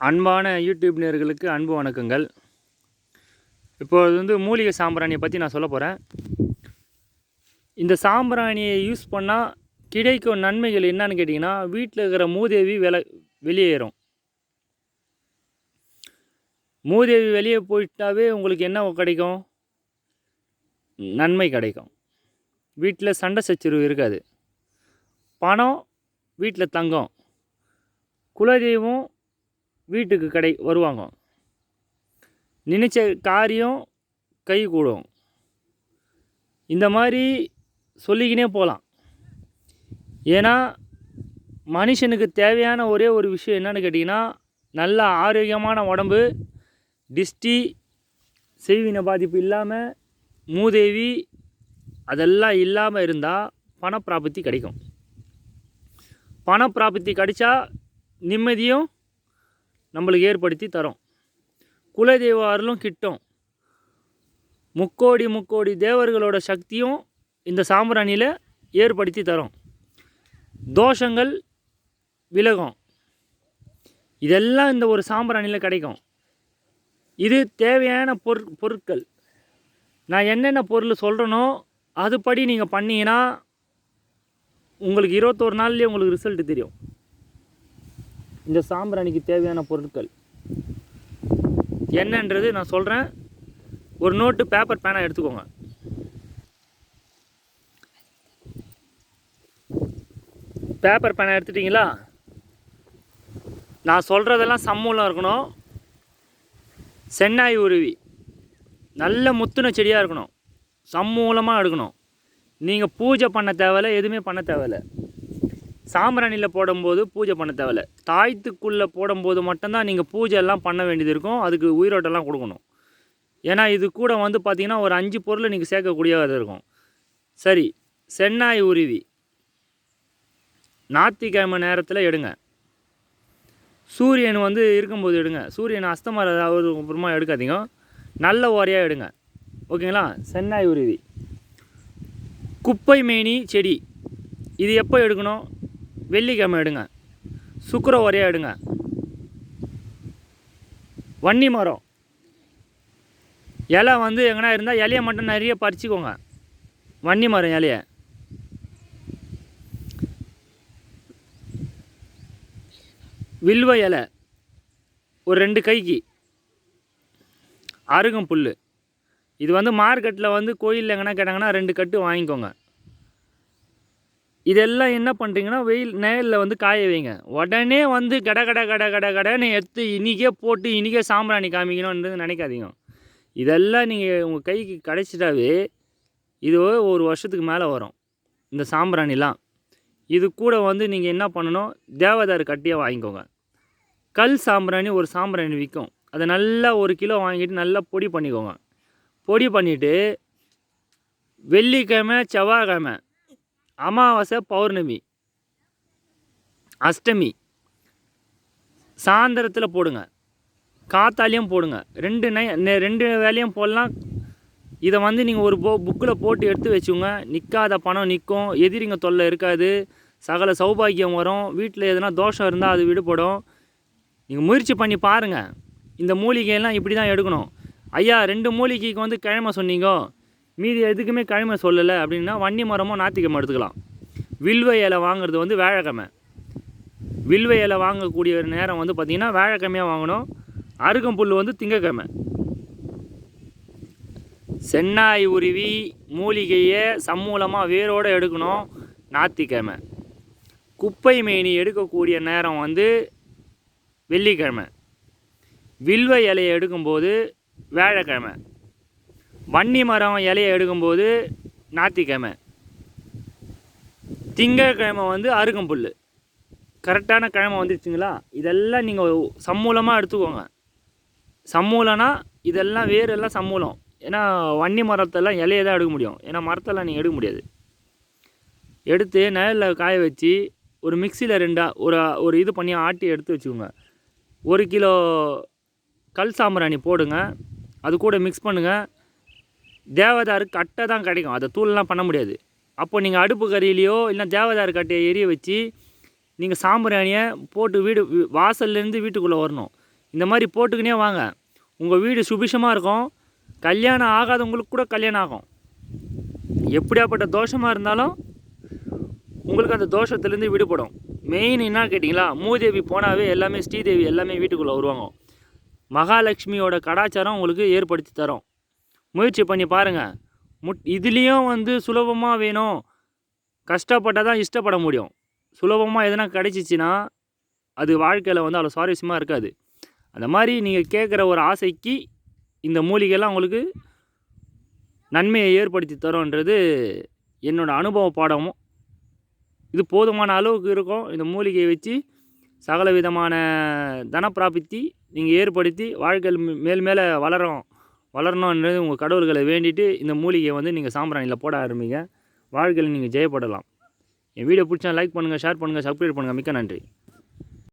அன்பான யூடியூப் நேர்களுக்கு அன்பு வணக்கங்கள். இப்போது வந்து மூலிகை சாம்பிராணியை பற்றி நான் சொல்ல போகிறேன் இந்த சாம்பிராணியை யூஸ் பண்ணால் கிடைக்கும் நன்மைகள் என்னன்னு கேட்டிங்கன்னா வீட்டில் இருக்கிற மூதேவி வில வெளியேறும். மூதேவி வெளியே போயிட்டாவே உங்களுக்கு என்ன கிடைக்கும்? நன்மை கிடைக்கும். வீட்டில் சண்டை சச்சரவு இருக்காது. பணம் வீட்டில் தங்கம். குலதெய்வம் வீட்டுக்கு கடை வருவாங்க. நினைச்ச காரியம் கை கூடும் இந்த மாதிரி சொல்லிக்கினே போகலாம். ஏன்னா மனுஷனுக்கு தேவையான ஒரே ஒரு விஷயம் என்னென்னு கேட்டிங்கன்னா நல்ல ஆரோக்கியமான உடம்பு டிஸ்டி செய்வின பாதிப்பு இல்லாமல் மூதேவி அதெல்லாம் இல்லாமல் இருந்தால் பணப்பிராபத்தி கிடைக்கும். பணப்பிராபத்தி கிடைச்சா நிம்மதியும் நம்மளுக்கு ஏற்படுத்தி தரும். குலதெய்வ அருளும் கிட்டும். முக்கோடி முக்கோடி தேவர்களோட சக்தியும் இந்த சாம்பிராணியில் ஏற்படுத்தி தரும். தோஷங்கள் விலகும். இதெல்லாம் இந்த ஒரு சாம்பிராணியில் கிடைக்கும். இது தேவையான பொருட் பொருட்கள். நான் என்னென்ன பொருள் சொல்கிறேனோ அதுபடி நீங்கள் பண்ணீங்கன்னா உங்களுக்கு இருபத்தோரு நாள்லேயே உங்களுக்கு ரிசல்ட்டு தெரியும். இந்த சாம்பிராணிக்கு தேவையான பொருட்கள். என்னன்றது நான் சொல்கிறேன் ஒரு நோட்டு பேப்பர் பேனாக எடுத்துக்கோங்க. பேப்பர் பேனை எடுத்துட்டிங்களா? நான் சொல்கிறதெல்லாம் சம்மூலம் இருக்கணும். சென்னாய் உருவி. நல்ல முத்துன செடியாக இருக்கணும். சம்மூலமாக எடுக்கணும். நீங்கள் பூஜை பண்ண தேவையில்ல எதுவுமே பண்ண தேவையில்ல. சாம்பிராணியில் போடும்போது பூஜை பண்ண தேவையில்ல. தாய்த்துக்குள்ளே போடும்போது மட்டும்தான் நீங்கள் பூஜை எல்லாம் பண்ண வேண்டியது இருக்கும். அதுக்கு உயிரோட்டெல்லாம் கொடுக்கணும். ஏன்னா இது கூட வந்து பார்த்திங்கன்னா ஒரு அஞ்சு பொருளை நீங்கள் சேர்க்கக்கூடியதாக இருக்கும். சரி சென்னாய் உருவி. ஞாத்திக்கிழமை நேரத்தில் எடுங்க. சூரியன் வந்து இருக்கும்போது எடுங்க. சூரியன் அஸ்தமர அப்புறமா எடுக்காதீங்க. நல்ல ஓரையாக எடுங்க. ஓகேங்களா? சென்னாய் உருவி. குப்பை மேனி செடி. இது எப்போ எடுக்கணும்? வெள்ளிக்கிழமை எடுங்க. சுக்கர ஒரே எடுங்க. வன்னி மரம். இலை வந்து எங்கன்னா இருந்தால் இலையை மட்டும் நிறைய பறிச்சுக்கோங்க. வன்னி மரம் இலையை. வில்வ இலை. ஒரு ரெண்டு கைக்கு. அருகம் புல் இது வந்து மார்க்கெட்டில் வந்து கோயிலில் எங்கன்னா கேட்டாங்கன்னா ரெண்டு கட்டு வாங்கிக்கோங்க. இதெல்லாம் என்ன பண்ணுறீங்கன்னா வெயில் நேரில் வந்து காய வைங்க. உடனே வந்து கட கட கட கட கடன்னு எடுத்து இன்றைக்கே போட்டு இன்றைக்கே சாம்பிராணி காமிக்கணும்ன்றது நினைக்காதீங்க. இதெல்லாம் நீங்கள் உங்கள் கைக்கு கிடச்சிட்டாவே இது ஒரு வருஷத்துக்கு மேலே வரும் இந்த சாம்பிராணிலாம். இது கூட வந்து நீங்கள் என்ன பண்ணணும் தேவதாரு கட்டியாக வாங்கிக்கோங்க. கல் சாம்பிராணி ஒரு சாம்பிராணி விற்கும். அதை நல்லா ஒரு கிலோ வாங்கிட்டு நல்லா பொடி பண்ணிக்கோங்க. பொடி பண்ணிவிட்டு வெள்ளிக்கிழமை செவ்வாய்க்கிழமை அமாவாசை பௌர்ணமி அஷ்டமி. சாயந்தரத்தில் போடுங்க. காத்தாலையும் போடுங்க. ரெண்டு நை ரெண்டு வேலையும் போடலாம். இதை வந்து நீங்கள் ஒரு போ புக்கில் போட்டு எடுத்து வச்சுக்கோங்க. நிற்காத பணம் நிற்கும் எதிரிங்க தொல்லை இருக்காது. சகல சௌபாகியம் வரும். வீட்டில் எதனா தோஷம் இருந்தால் அது விடுபடும். நீங்கள் முயற்சி பண்ணி பாருங்கள் இந்த மூலிகையெல்லாம் இப்படி தான் எடுக்கணும். ஐயா ரெண்டு மூலிகைக்கு வந்து கிழமை சொன்னீங்க. மீதி எதுக்குமே கிழமை சொல்லலை அப்படின்னா வன்னி மரமோ ஞாத்திக்கிழமை எடுத்துக்கலாம். வில்வ இலை வாங்குறது வந்து வேழக்கிழமை வில்வ இலை வாங்கக்கூடிய ஒரு நேரம் வந்து பார்த்திங்கன்னா வேழக்கிழமையாக வாங்கணும். அருகம்புல் வந்து திங்கக்கிழமை சென்னாய் உருவி மூலிகையை சம்மூலமாக வேரோடு எடுக்கணும். ஞாத்திக்கிழமை குப்பை மேனி எடுக்கக்கூடிய நேரம் வந்து வெள்ளிக்கிழமை வில்வ இலையை எடுக்கும்போது வேழக்கிழமை வன்னி மரம் இலையை எடுக்கும்போது ஞாத்திக்கிழமை திங்கக்கிழமை வந்து அருகம்புல் கரெக்டான கிழமை வந்துருச்சுங்களா இதெல்லாம் நீங்கள் சம்மூலமாக எடுத்துக்கோங்க. சம்மூலம்னா இதெல்லாம் வேறு எல்லாம் சம்மூலம். ஏன்னா வன்னி மரத்தெல்லாம் இலையை தான் எடுக்க முடியும். ஏன்னா மரத்தெல்லாம் நீங்கள் எடுக்க முடியாது. எடுத்து நிழலில் காய வச்சு ஒரு மிக்சியில் ரெண்டாக ஒரு ஒரு இது பண்ணி ஆட்டி எடுத்து வச்சுக்கோங்க. ஒரு கிலோ கல் சாம்பிராணி போடுங்க. அது கூட மிக்ஸ் பண்ணுங்கள் தேவதாரு கட்டை தான் கிடைக்கும். அதை தூள்லாம் பண்ண முடியாது. அப்போ நீங்கள் அடுப்பு கறியிலையோ இல்லை தேவதாரு கட்டையை எரிய வச்சு நீங்கள் சாம்பிராணியை போட்டு வீடு வாசல்லேருந்து வீட்டுக்குள்ளே வரணும். இந்த மாதிரி போட்டுக்கினே வாங்க. உங்கள் வீடு சுபிஷமாக இருக்கும். கல்யாணம் ஆகாதவங்களுக்கு கூட கல்யாணம் ஆகும். எப்படியாப்பட்ட தோஷமாக இருந்தாலும் உங்களுக்கு அந்த தோஷத்துலேருந்து விடுபடும். மெயின் என்ன கேட்டிங்களா? மூதேவி போனாவே எல்லாமே ஸ்ரீதேவி எல்லாமே வீட்டுக்குள்ளே வருவாங்க. மகாலட்சுமியோட கடாச்சாரம் உங்களுக்கு ஏற்படுத்தி தரும். முயற்சி பண்ணி பாருங்கள் முட் இதுலேயும் வந்து சுலபமாக வேணும். கஷ்டப்பட்டால் தான் இஷ்டப்பட முடியும். சுலபமாக எதனா கிடைச்சிச்சின்னா அது வாழ்க்கையில் வந்து அவ்வளோ சுவாரஸ்யமாக இருக்காது. அந்த மாதிரி நீங்கள் கேட்குற ஒரு ஆசைக்கு இந்த மூலிகைலாம் உங்களுக்கு நன்மையை ஏற்படுத்தி தரும்ன்றது என்னோட அனுபவ பாடமும். இது போதுமான அளவுக்கு இருக்கும். இந்த மூலிகையை வச்சு சகல விதமான தனப்பிராபித்தி நீங்கள் ஏற்படுத்தி வாழ்க்கையில் மேல் மேலே வளரும். வளரணுன்றது உங்கள் கடவுள்களை வேண்டிட்டு இந்த மூலிகையை வந்து நீங்கள் சாம்பிராணியில் போட ஆரம்பிங்க. வாழ்க்கையில் நீங்கள் ஜெயப்படலாம். என் வீடியோ பிடிச்சா லைக் பண்ணுங்கள் ஷேர் பண்ணுங்கள் சப்ஸ்கிரைப் பண்ணுங்கள் மிக்க நன்றி.